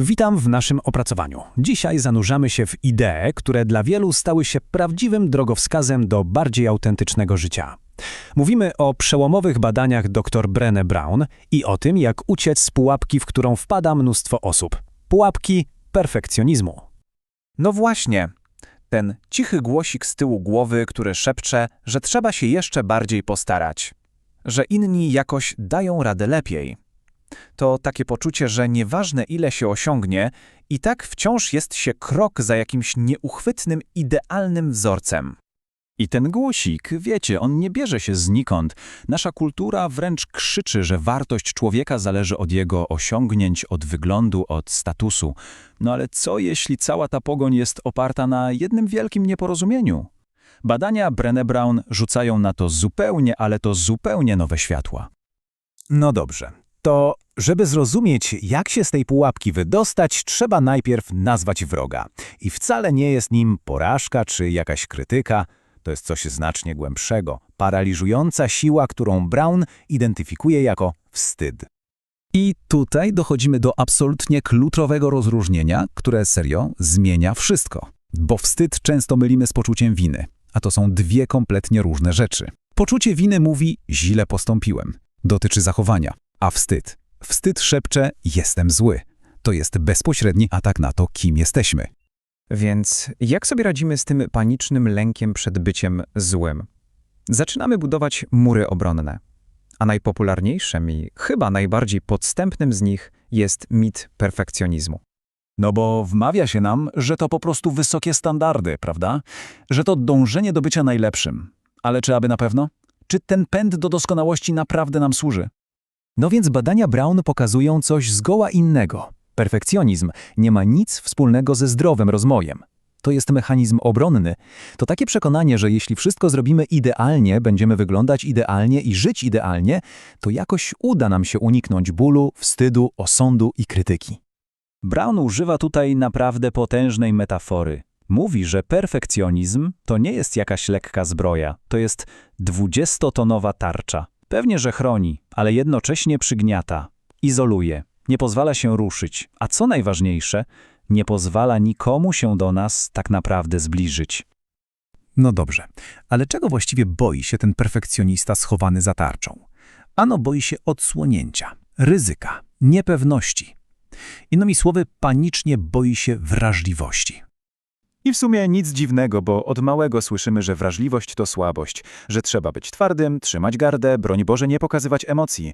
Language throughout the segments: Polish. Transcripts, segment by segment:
Witam w naszym opracowaniu. Dzisiaj zanurzamy się w idee, które dla wielu stały się prawdziwym drogowskazem do bardziej autentycznego życia. Mówimy o przełomowych badaniach dr Brené Brown i o tym, jak uciec z pułapki, w którą wpada mnóstwo osób. Pułapki perfekcjonizmu. No właśnie, ten cichy głosik z tyłu głowy, który szepcze, że trzeba się jeszcze bardziej postarać, że inni jakoś dają radę lepiej. To takie poczucie, że nieważne ile się osiągnie, i tak wciąż jest się krok za jakimś nieuchwytnym, idealnym wzorcem. I ten głosik, wiecie, on nie bierze się znikąd. Nasza kultura wręcz krzyczy, że wartość człowieka zależy od jego osiągnięć, od wyglądu, od statusu. No ale co jeśli cała ta pogoń jest oparta na jednym wielkim nieporozumieniu? Badania Brené Brown rzucają na to zupełnie, ale to zupełnie nowe światła. No dobrze. To, żeby zrozumieć, jak się z tej pułapki wydostać, trzeba najpierw nazwać wroga. I wcale nie jest nim porażka czy jakaś krytyka. To jest coś znacznie głębszego, paraliżująca siła, którą Brown identyfikuje jako wstyd. I tutaj dochodzimy do absolutnie kluczowego rozróżnienia, które serio zmienia wszystko. Bo wstyd często mylimy z poczuciem winy, a to są dwie kompletnie różne rzeczy. Poczucie winy mówi źle postąpiłem, dotyczy zachowania, a wstyd. Wstyd szepcze jestem zły. To jest bezpośredni atak na to, kim jesteśmy. Więc jak sobie radzimy z tym panicznym lękiem przed byciem złym? Zaczynamy budować mury obronne. A najpopularniejszym i chyba najbardziej podstępnym z nich jest mit perfekcjonizmu. No bo wmawia się nam, że to po prostu wysokie standardy, prawda? Że to dążenie do bycia najlepszym. Ale czy aby na pewno? Czy ten pęd do doskonałości naprawdę nam służy? No więc badania Brown pokazują coś zgoła innego. Perfekcjonizm nie ma nic wspólnego ze zdrowym rozwojem. To jest mechanizm obronny. To takie przekonanie, że jeśli wszystko zrobimy idealnie, będziemy wyglądać idealnie i żyć idealnie, to jakoś uda nam się uniknąć bólu, wstydu, osądu i krytyki. Brown używa tutaj naprawdę potężnej metafory. Mówi, że perfekcjonizm to nie jest jakaś lekka zbroja, to jest dwudziestotonowa tarcza. Pewnie, że chroni, ale jednocześnie przygniata, izoluje, nie pozwala się ruszyć, a co najważniejsze, nie pozwala nikomu się do nas tak naprawdę zbliżyć. No dobrze, ale czego właściwie boi się ten perfekcjonista schowany za tarczą? Ano boi się odsłonięcia, ryzyka, niepewności. Innymi słowy, panicznie boi się wrażliwości. I w sumie nic dziwnego, bo od małego słyszymy, że wrażliwość to słabość, że trzeba być twardym, trzymać gardę, broń Boże nie pokazywać emocji.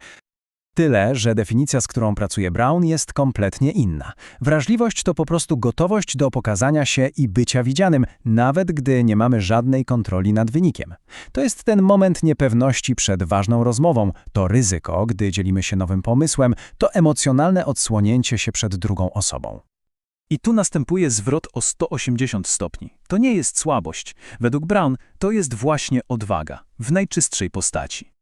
Tyle, że definicja, z którą pracuje Brown, jest kompletnie inna. Wrażliwość to po prostu gotowość do pokazania się i bycia widzianym, nawet gdy nie mamy żadnej kontroli nad wynikiem. To jest ten moment niepewności przed ważną rozmową, to ryzyko, gdy dzielimy się nowym pomysłem, to emocjonalne odsłonięcie się przed drugą osobą. I tu następuje zwrot o 180 stopni. To nie jest słabość. Według Brown to jest właśnie odwaga, w najczystszej postaci.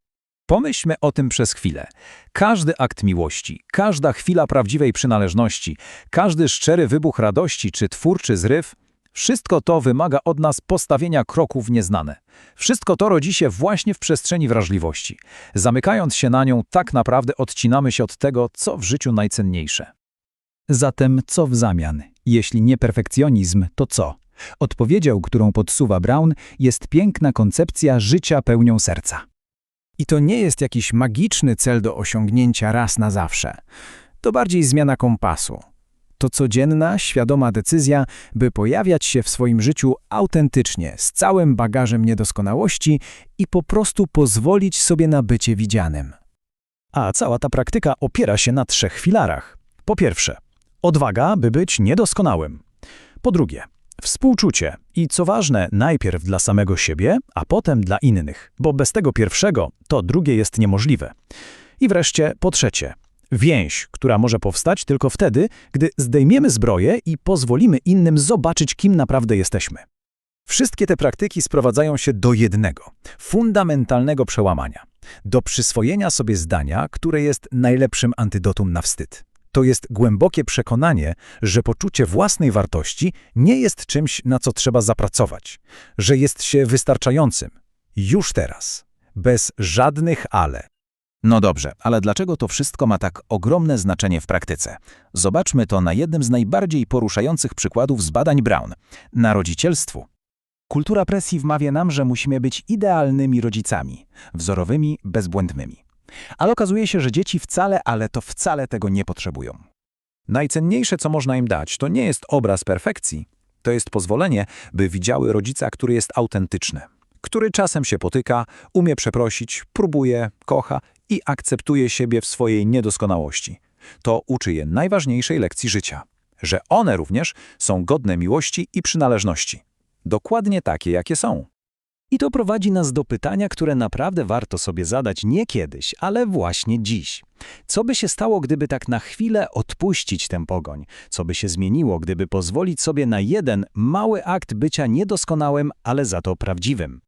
Pomyślmy o tym przez chwilę. Każdy akt miłości, każda chwila prawdziwej przynależności, każdy szczery wybuch radości czy twórczy zryw, wszystko to wymaga od nas postawienia kroku w nieznane. Wszystko to rodzi się właśnie w przestrzeni wrażliwości. Zamykając się na nią, tak naprawdę odcinamy się od tego, co w życiu najcenniejsze. Zatem co w zamian? Jeśli nie perfekcjonizm, to co? Odpowiedzią, którą podsuwa Brown, jest piękna koncepcja życia pełnią serca. I to nie jest jakiś magiczny cel do osiągnięcia raz na zawsze. To bardziej zmiana kompasu. To codzienna, świadoma decyzja, by pojawiać się w swoim życiu autentycznie, z całym bagażem niedoskonałości i po prostu pozwolić sobie na bycie widzianym. A cała ta praktyka opiera się na trzech filarach. Po pierwsze, odwaga, by być niedoskonałym. Po drugie, Współczucie i co ważne, najpierw dla samego siebie, a potem dla innych, bo bez tego pierwszego to drugie jest niemożliwe. I wreszcie po trzecie, więź, która może powstać tylko wtedy, gdy zdejmiemy zbroję i pozwolimy innym zobaczyć, kim naprawdę jesteśmy. Wszystkie te praktyki sprowadzają się do jednego, fundamentalnego przełamania, do przyswojenia sobie zdania, które jest najlepszym antydotum na wstyd to jest głębokie przekonanie, że poczucie własnej wartości nie jest czymś, na co trzeba zapracować, że jest się wystarczającym. Już teraz. Bez żadnych ale. No dobrze, ale dlaczego to wszystko ma tak ogromne znaczenie w praktyce? Zobaczmy to na jednym z najbardziej poruszających przykładów z badań Brown na rodzicielstwu. Kultura presji wmawia nam, że musimy być idealnymi rodzicami, wzorowymi, bezbłędnymi. Ale okazuje się, że dzieci wcale, ale to wcale tego nie potrzebują. Najcenniejsze, co można im dać, to nie jest obraz perfekcji, to jest pozwolenie, by widziały rodzica, który jest autentyczny, który czasem się potyka, umie przeprosić, próbuje, kocha i akceptuje siebie w swojej niedoskonałości. To uczy je najważniejszej lekcji życia, że one również są godne miłości i przynależności. Dokładnie takie, jakie są. I to prowadzi nas do pytania, które naprawdę warto sobie zadać nie kiedyś, ale właśnie dziś. Co by się stało, gdyby tak na chwilę odpuścić tę pogoń? Co by się zmieniło, gdyby pozwolić sobie na jeden mały akt bycia niedoskonałym, ale za to prawdziwym?